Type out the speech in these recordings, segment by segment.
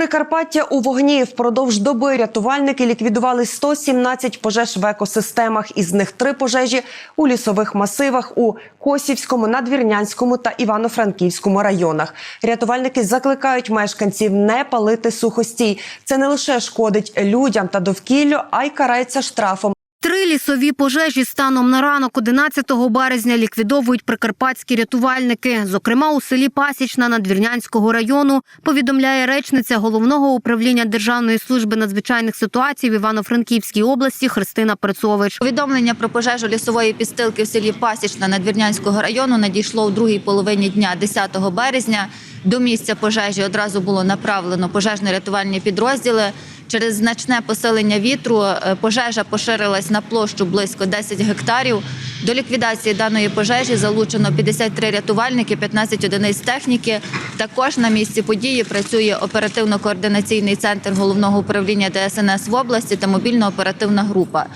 Прикарпаття у вогні впродовж доби рятувальники ліквідували 117 пожеж в екосистемах. Із них три пожежі у лісових масивах у Косівському, Надвірнянському та Івано-Франківському районах. Рятувальники закликають мешканців не палити сухостій. Це не лише шкодить людям та довкіллю, а й карається штрафом. Лісові пожежі станом на ранок 11 березня ліквідовують прикарпатські рятувальники. Зокрема, у селі Пасічна Надвірнянського району повідомляє речниця головного управління Державної служби надзвичайних ситуацій в Івано-Франківській області Христина Прецович. Повідомлення про пожежу лісової підстилки в селі Пасічна Надвірнянського району надійшло у другій половині дня 10 березня. До місця пожежі одразу було направлено пожежно-рятувальні підрозділи. Через значне посилення вітру е, пожежа поширилась на площу близько 10 гектарів. До ліквідації даної пожежі залучено 53 рятувальники, 15 одиниць техніки. Також на місці події працює оперативно-координаційний центр головного управління ДСНС в області та мобільно-оперативна група.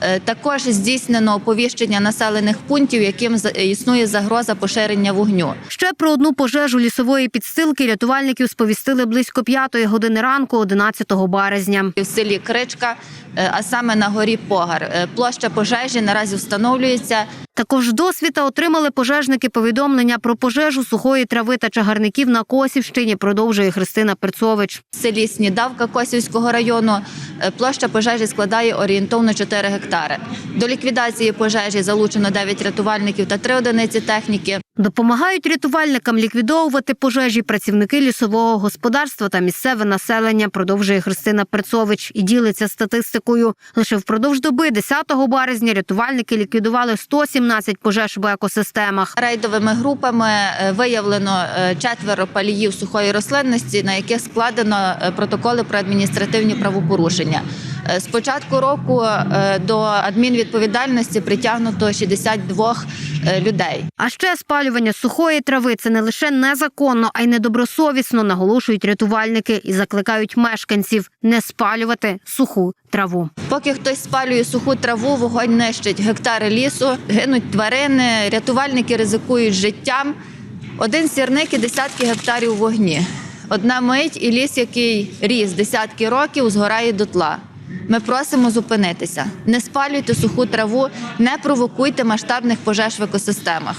Е, Також здійснено оповіщення населених пунктів, яким існує загроза поширення вогню. Ще про одну пожежу лісової підстилки рятувальників сповістили близько п'ятої години ранку 11 березня. в селі Кричка, е, а саме на горі Погар. Е, Площа пожежі наразі встановлюється. Також досвіта отримали пожежники повідомлення про пожежу сухої трави та чагарників на Косівщині. Продовжує Христина Перцович. В селі Снідавка Косівського району е, площа пожежі складає орієнтовно 4 гектари. До ліквідації пожежі залучено 9 рятувальників та 3 одиниці техніки. Допомагають рятувальникам ліквідовувати пожежі працівники лісового господарства та місцеве населення. Продовжує Христина Перцович і ділиться статистикою. Лише впродовж доби 10 березня рятувальники ліквідували 117 пожеж в екосистемах. Рейдовими групами е, виявлено е, четверо паліїв сухої рослинності, на яких складено е, протоколи про адміністративні правопорушення. Е, З початку року е, до адмінвідповідальності притягнуто 62 е, людей. А ще спалювання сухої трави це не лише незаконно, а й недобросовісно, наголошують рятувальники і закликають мешканців не спалювати суху траву. Поки хтось спалює суху траву, вогонь нищить гектари лісу, гинуть тварини, рятувальники ризикують життям. Один сірник і десятки гектарів вогні. Одна мить і ліс, який ріс десятки років, згорає дотла. Ми просимо зупинитися. Не спалюйте суху траву, не провокуйте масштабних пожеж в екосистемах.